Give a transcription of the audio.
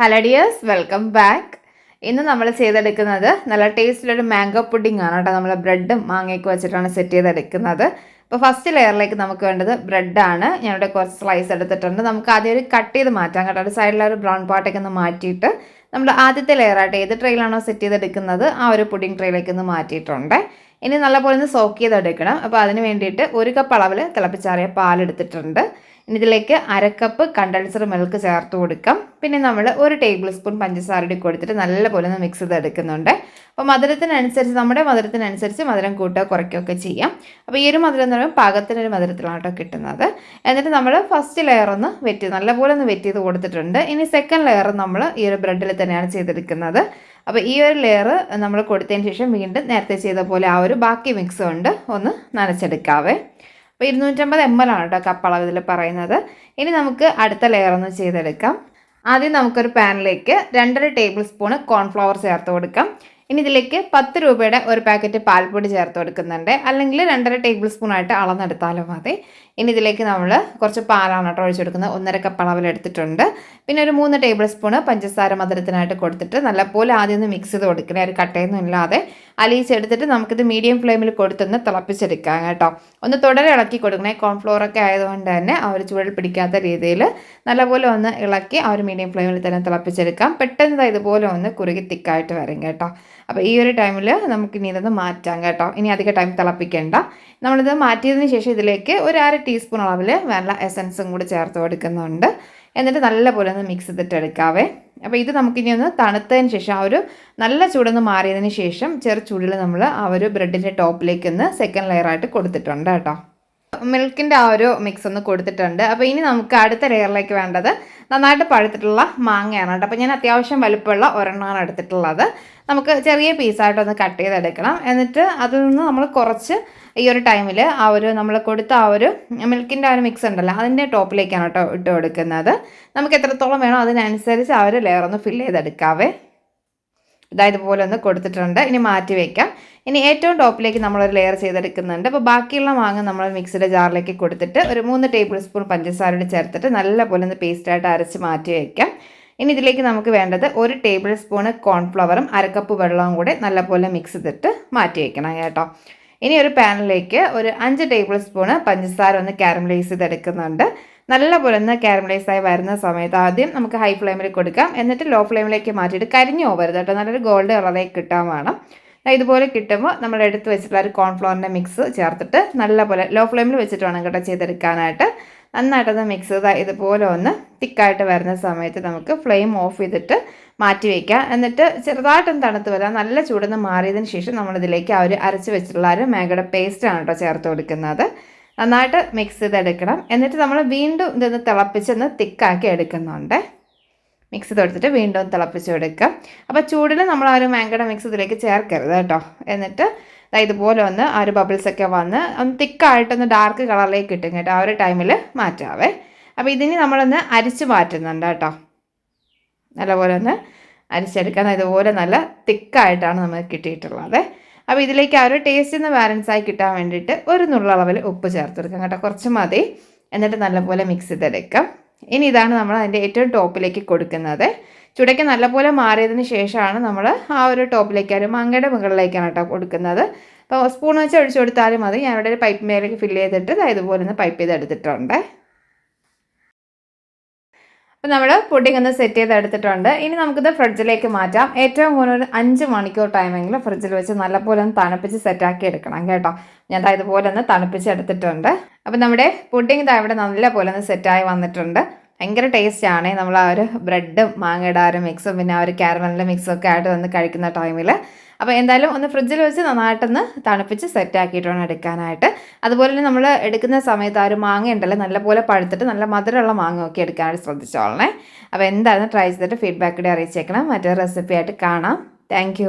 Hello dears welcome back ഇന്ന് നമ്മൾ ചെയ്തെടുക്കുന്നത് നല്ല ടേസ്റ്റിലൊരു മാംഗോ പുഡിംഗ് ആണ് കേട്ടോ. നമ്മൾ ബ്രെഡും മാങ്ങയൊക്കെ വെച്ചിട്ടാണ് സെറ്റ് ചെയ്തെടുക്കുന്നത്. അപ്പോൾ ഫസ്റ്റ് ലെയറിലേക്ക് നമുക്ക് വേണ്ടത് ബ്രെഡാണ് ഞാനിവിടെ കുറച്ച് സ്ലൈസ് എടുത്തിട്ടുണ്ട്. നമുക്ക് ആദ്യം ഒരു കട്ട് ചെയ്ത് മാറ്റാം കേട്ടോ. ഒരു സൈഡിലെ ഒരു ബ്രൗൺ പാർട്ടൊക്കെ ഒന്ന് മാറ്റിയിട്ട് നമ്മൾ ആദ്യത്തെ ലെയറായിട്ട് ഏത് ട്രെയിലാണോ സെറ്റ് ചെയ്തെടുക്കുന്നത് ആ ഒരു പുഡിംഗ് ട്രെയിലേക്ക് ഒന്ന് മാറ്റിയിട്ടുണ്ട്. ഇനി നല്ലപോലെ ഒന്ന് സോക്ക് ചെയ്തെടുക്കണം. അപ്പോൾ അതിന് വേണ്ടിയിട്ട് ഒരു കപ്പ് അളവിൽ തിളപ്പിച്ചാറിയ പാലെടുത്തിട്ടുണ്ട്. ഇനി ഇതിലേക്ക് അരക്കപ്പ് കണ്ടൻസർ മിൽക്ക് ചേർത്ത് കൊടുക്കാം. പിന്നെ നമ്മൾ ഒരു ടേബിൾ സ്പൂൺ പഞ്ചസാര ഇടി കൊടുത്തിട്ട് നല്ലപോലെ ഒന്ന് മിക്സ് ചെയ്തെടുക്കുന്നുണ്ട്. അപ്പോൾ മധുരത്തിനനുസരിച്ച് നമ്മുടെ മധുരത്തിനനുസരിച്ച് മധുരം കൂട്ടുക കുറയ്ക്കുകയൊക്കെ ചെയ്യാം. അപ്പോൾ ഈ ഒരു മധുരം എന്ന് പറയുമ്പോൾ പാകത്തിനൊരു മധുരത്തിലാണ് കേട്ടോ കിട്ടുന്നത്. എന്നിട്ട് നമ്മൾ ഫസ്റ്റ് ലെയർ ഒന്ന് വെറ്റ് നല്ലപോലെ ഒന്ന് വെറ്റ് ചെയ്ത് കൊടുത്തിട്ടുണ്ട്. ഇനി സെക്കൻഡ് ലെയർ നമ്മൾ ഈ ഒരു ബ്രെഡിൽ തന്നെയാണ് ചെയ്തെടുക്കുന്നത്. അപ്പോൾ ഈ ഒരു ലെയർ നമ്മൾ കൊടുത്തതിന് ശേഷം വീണ്ടും നേരത്തെ ചെയ്ത പോലെ ആ ഒരു ബാക്കി മിക്സ് കൊണ്ട് ഒന്ന് നനച്ചെടുക്കാവേ. അപ്പോൾ ഇരുന്നൂറ്റമ്പത് എം എൽ ആണ് കേട്ടോ കപ്പ് അളവിൽ പറയുന്നത്. ഇനി നമുക്ക് അടുത്ത ലെയർ ഒന്ന് ചെയ്തെടുക്കാം. ആദ്യം നമുക്കൊരു പാനിലേക്ക് രണ്ടര ടേബിൾ സ്പൂണ് കോൺഫ്ലവർ ചേർത്ത് കൊടുക്കാം. ഇനി ഇതിലേക്ക് പത്ത് രൂപയുടെ ഒരു പാക്കറ്റ് പാൽപ്പൊടി ചേർത്ത് കൊടുക്കുന്നുണ്ട്. അല്ലെങ്കിൽ രണ്ടര ടേബിൾ സ്പൂൺ ആയിട്ട് അളന്നെടുത്താലും മതി. ഇനി ഇതിലേക്ക് നമ്മൾ കുറച്ച് പാലാണ് കേട്ടോ ഒഴിച്ചു കൊടുക്കുന്നത്. ഒന്നര കപ്പ് അളവിൽ എടുത്തിട്ടുണ്ട്. പിന്നെ ഒരു മൂന്ന് ടേബിൾ സ്പൂണ് പഞ്ചസാര മധുരത്തിനായിട്ട് കൊടുത്തിട്ട് നല്ലപോലെ ആദ്യം ഒന്ന് മിക്സ് ചെയ്ത് കൊടുക്കണേ. ഒരു കട്ടയൊന്നും ഇല്ലാതെ അലിയിച്ചെടുത്തിട്ട് നമുക്കിത് മീഡിയം ഫ്ലെയിമിൽ കൊടുത്തൊന്ന് തിളപ്പിച്ചെടുക്കാം കേട്ടോ. ഒന്ന് തുടരെ ഇളക്കി കൊടുക്കണേ. കോൺഫ്ലോർ ഒക്കെ ആയതുകൊണ്ട് തന്നെ ആ ഒരു ചൂടിൽ പിടിക്കാത്ത രീതിയിൽ നല്ലപോലെ ഒന്ന് ഇളക്കി ആ ഒരു മീഡിയം ഫ്ലെയിമിൽ തന്നെ തിളപ്പിച്ചെടുക്കാം. പെട്ടെന്ന് ഇതുപോലെ ഒന്ന് കുറുകി തിക്കായിട്ട് വരും കേട്ടോ. അപ്പോൾ ഈ ഒരു ടൈമിൽ നമുക്ക് ഇനി ഇതൊന്ന് മാറ്റാം കേട്ടോ. ഇനി അധികം ടൈം തിളപ്പിക്കേണ്ട. നമ്മളിത് മാറ്റിയതിന് ശേഷം ഇതിലേക്ക് ഒരു അര ടീസ്പൂൺ അളവിൽ വെള്ള എസൻസും കൂടി ചേർത്ത് കൊടുക്കുന്നുണ്ട്. എന്നിട്ട് നല്ലപോലെ ഒന്ന് മിക്സ് ചെയ്തിട്ട് എടുക്കാവേ. അപ്പോൾ ഇത് നമുക്കിനി ഒന്ന് തണുത്തതിന് ശേഷം ആ ഒരു നല്ല ചൂടൊന്ന് മാറിയതിന് ശേഷം ചെറു ചൂടിൽ നമ്മൾ ആ ഒരു ബ്രെഡിന്റെ ടോപ്പിലേക്ക് ഒന്ന് സെക്കൻഡ് ലെയറായിട്ട് കൊടുത്തിട്ടുണ്ട് കേട്ടോ. മിൽക്കിന്റെ ആ ഒരു മിക്സ് ഒന്ന് കൊടുത്തിട്ടുണ്ട്. അപ്പോൾ ഇനി നമുക്ക് അടുത്ത ലെയറിലേക്ക് വേണ്ടത് നന്നായിട്ട് പഴുത്തിട്ടുള്ള മാങ്ങയാണ് കേട്ടോ. അപ്പോൾ ഞാൻ അത്യാവശ്യം വലുപ്പമുള്ള ഒരെണ്ണമാണ് എടുത്തിട്ടുള്ളത്. നമുക്ക് ചെറിയ പീസായിട്ടൊന്ന് കട്ട് ചെയ്തെടുക്കണം. എന്നിട്ട് അതിൽ നിന്ന് നമ്മൾ കുറച്ച് ഈ ഒരു ടൈമിൽ ആ ഒരു നമ്മൾ കൊടുത്ത ആ ഒരു മിൽക്കിന്റെ ആ ഒരു മിക്സ് ഉണ്ടല്ലോ അതിന്റെ ടോപ്പിലേക്കാണ് കേട്ടോ ഇട്ട് കൊടുക്കുന്നത്. നമുക്ക് എത്രത്തോളം വേണോ അതിനനുസരിച്ച് ആ ഒരു ലെയർ ഒന്ന് ഫില്ല് ചെയ്തെടുക്കാവേ. ഇതാ ഇതുപോലെ ഒന്ന് കൊടുത്തിട്ടുണ്ട്. ഇനി മാറ്റി വയ്ക്കാം ഇനി ഏറ്റവും ടോപ്പിലേക്ക് നമ്മളൊരു ലെയർ ചെയ്തെടുക്കുന്നുണ്ട്. അപ്പോൾ ബാക്കിയുള്ള മാങ്ങ നമ്മൾ മിക്സിയുടെ ജാറിലേക്ക് കൊടുത്തിട്ട് ഒരു മൂന്ന് ടേബിൾ സ്പൂൺ പഞ്ചസാരയുടെ ചേർത്തിട്ട് നല്ലപോലെ ഒന്ന് പേസ്റ്റായിട്ട് അരച്ച് മാറ്റി വയ്ക്കാം ഇനി ഇതിലേക്ക് നമുക്ക് വേണ്ടത് ഒരു ടേബിൾ സ്പൂണ് കോൺഫ്ലവറും അരക്കപ്പ് വെള്ളവും കൂടെ നല്ലപോലെ മിക്സ് ചെയ്തിട്ട് മാറ്റി വയ്ക്കണം കേട്ടോ. ഇനി ഒരു പാനിലേക്ക് ഒരു അഞ്ച് ടേബിൾ സ്പൂണ് പഞ്ചസാര ഒന്ന് കാരമലൈസ് ചെയ്തെടുക്കുന്നുണ്ട്. നല്ലപോലെ ഒന്ന് കാരമലൈസ് ആയി വരുന്ന സമയത്ത് ആദ്യം നമുക്ക് ഹൈ ഫ്ലെയിമിൽ കൊടുക്കാം. എന്നിട്ട് ലോ ഫ്ലെയിമിലേക്ക് മാറ്റിയിട്ട് കരിഞ്ഞു പോകരുത് കേട്ടോ. നല്ലൊരു ഗോൾഡ് കളറിലേക്ക് കിട്ടാൻ വേണം. ഇതുപോലെ കിട്ടുമ്പോൾ നമ്മൾ എടുത്ത് വെച്ചിട്ടുള്ള ഒരു കോൺഫ്ലോറിന്റെ മിക്സ് ചേർത്തിട്ട് നല്ലപോലെ ലോ ഫ്ലെയിമിൽ വെച്ചിട്ട് വേണം കേട്ടോ ചെയ്തെടുക്കാനായിട്ട്. നന്നായിട്ടൊന്ന് മിക്സ് ചെയ്താൽ ഇതുപോലെ ഒന്ന് തിക്കായിട്ട് വരുന്ന സമയത്ത് നമുക്ക് ഫ്ലെയിം ഓഫ് ചെയ്തിട്ട് മാറ്റി വയ്ക്കാം എന്നിട്ട് ചെറുതായിട്ടൊന്ന് തണുത്ത് വരാം. നല്ല ചൂടൊന്ന് മാറിയതിന് ശേഷം നമ്മളിതിലേക്ക് ആ ഒരു അരച്ച് വെച്ചിട്ടുള്ള ഒരു മാഗയുടെ പേസ്റ്റാണ് കേട്ടോ ചേർത്ത് കൊടുക്കുന്നത്. നന്നായിട്ട് മിക്സ് ചെയ്തെടുക്കണം. എന്നിട്ട് നമ്മൾ വീണ്ടും ഇതൊന്ന് തിളപ്പിച്ചൊന്ന് തിക്കാക്കി എടുക്കുന്നുണ്ട്. മിക്സ് ചെയ്തെടുത്തിട്ട് വീണ്ടും തിളപ്പിച്ച് കൊടുക്കാം അപ്പോൾ ചൂടിൽ നമ്മൾ ആ ഒരു മാങ്കയുടെ മിക്സ് ഇതിലേക്ക് ചേർക്കരുത് കേട്ടോ. എന്നിട്ട് ഇതുപോലെ ഒന്ന് ആ ഒരു ബബിൾസൊക്കെ വന്ന് ഒന്ന് തിക്കായിട്ടൊന്ന് ഡാർക്ക് കളറിലേക്ക് കിട്ടും കേട്ടോ ആ ഒരു ടൈമിൽ മാറ്റാവേ. അപ്പോൾ ഇതിന് നമ്മളൊന്ന് അരിച്ച് മാറ്റുന്നുണ്ട് കേട്ടോ. നല്ലപോലെ ഒന്ന് അരിച്ചെടുക്കാൻ ഇതുപോലെ നല്ല തിക്കായിട്ടാണ് നമുക്ക് കിട്ടിയിട്ടുള്ളത്. അപ്പോൾ ഇതിലേക്ക് ആ ഒരു ടേസ്റ്റ് ഒന്ന് ബാലൻസ് ആയി കിട്ടാൻ വേണ്ടിയിട്ട് ഒരു നുള്ളളവിൽ ഉപ്പ് ചേർത്ത് കൊടുക്കാം കേട്ടോ. കുറച്ച് മതി. എന്നിട്ട് നല്ലപോലെ മിക്സ് ചെയ്തെടുക്കാം. ഇനി ഇതാണ് നമ്മൾ അതിന്റെ ഏറ്റവും ടോപ്പിലേക്ക് കൊടുക്കുന്നത്. ചുടയ്ക്ക് നല്ലപോലെ മാറിയതിന് ശേഷമാണ് നമ്മൾ ആ ഒരു ടോപ്പിലേക്ക് ഒരു മങ്ങയുടെ മുകളിലേക്കാണ് കേട്ടോ കൊടുക്കുന്നത്. അപ്പോൾ സ്പൂൺ വെച്ച് ഒഴിച്ചു കൊടുത്താലും മതി. ഞാനിവിടെ ഒരു പൈപ്പ് മേലേക്ക് ഫില്ല് ചെയ്തിട്ട് ഇതുപോലെ ഒന്ന് പൈപ്പ് ചെയ്തെടുത്തിട്ടുണ്ട്. അപ്പോൾ നമ്മൾ പുഡിംഗ് ഒന്ന് സെറ്റ് ചെയ്ത് എടുത്തിട്ടുണ്ട്. ഇനി നമുക്കിത് ഫ്രിഡ്ജിലേക്ക് മാറ്റാം. ഏറ്റവും കൂടുതൽ ഒരു അഞ്ച് മണിക്കൂർ ടൈമെങ്കിലും ഫ്രിഡ്ജിൽ വെച്ച് നല്ലപോലെ ഒന്ന് തണുപ്പിച്ച് സെറ്റാക്കി എടുക്കണം കേട്ടോ. ഞാൻ ഇതുപോലെ ഒന്ന് തണുപ്പിച്ച് എടുത്തിട്ടുണ്ട്. അപ്പോൾ നമ്മുടെ പുഡിംഗ് ഇതാ ഇവിടെ നല്ലപോലെ ഒന്ന് സെറ്റായി വന്നിട്ടുണ്ട്. ഭയങ്കര ആണ്. നമ്മൾ ആ ഒരു ബ്രെഡും മാങ്ങയുടെ ആ ഒരു മിക്സും പിന്നെ ആ ഒരു കാരമലിന്റെ മിക്സും ഒക്കെ ആയിട്ട് വന്ന് കഴിക്കുന്ന ടൈമിൽ അപ്പോൾ എന്തായാലും ഒന്ന് ഫ്രിഡ്ജിൽ വെച്ച് നന്നായിട്ടൊന്ന് തണുപ്പിച്ച് സെറ്റ് ആക്കിയിട്ട് വേണം എടുക്കാനായിട്ട്. അതുപോലെ തന്നെ നമ്മൾ എടുക്കുന്ന സമയത്ത് ആ ഒരു മാങ്ങ ഉണ്ടല്ലോ നല്ലപോലെ പഴുത്തിട്ട് നല്ല മധുരമുള്ള മാങ്ങ ഒക്കെ എടുക്കാനായിട്ട് ശ്രദ്ധിച്ചോളണേ. അപ്പോൾ എന്തായാലും ട്രൈ ചെയ്തിട്ട് ഫീഡ്ബാക്ക് കൂടി അറിയിച്ചേക്കണം. മറ്റൊരു റെസിപ്പി ആയിട്ട് കാണാം. താങ്ക്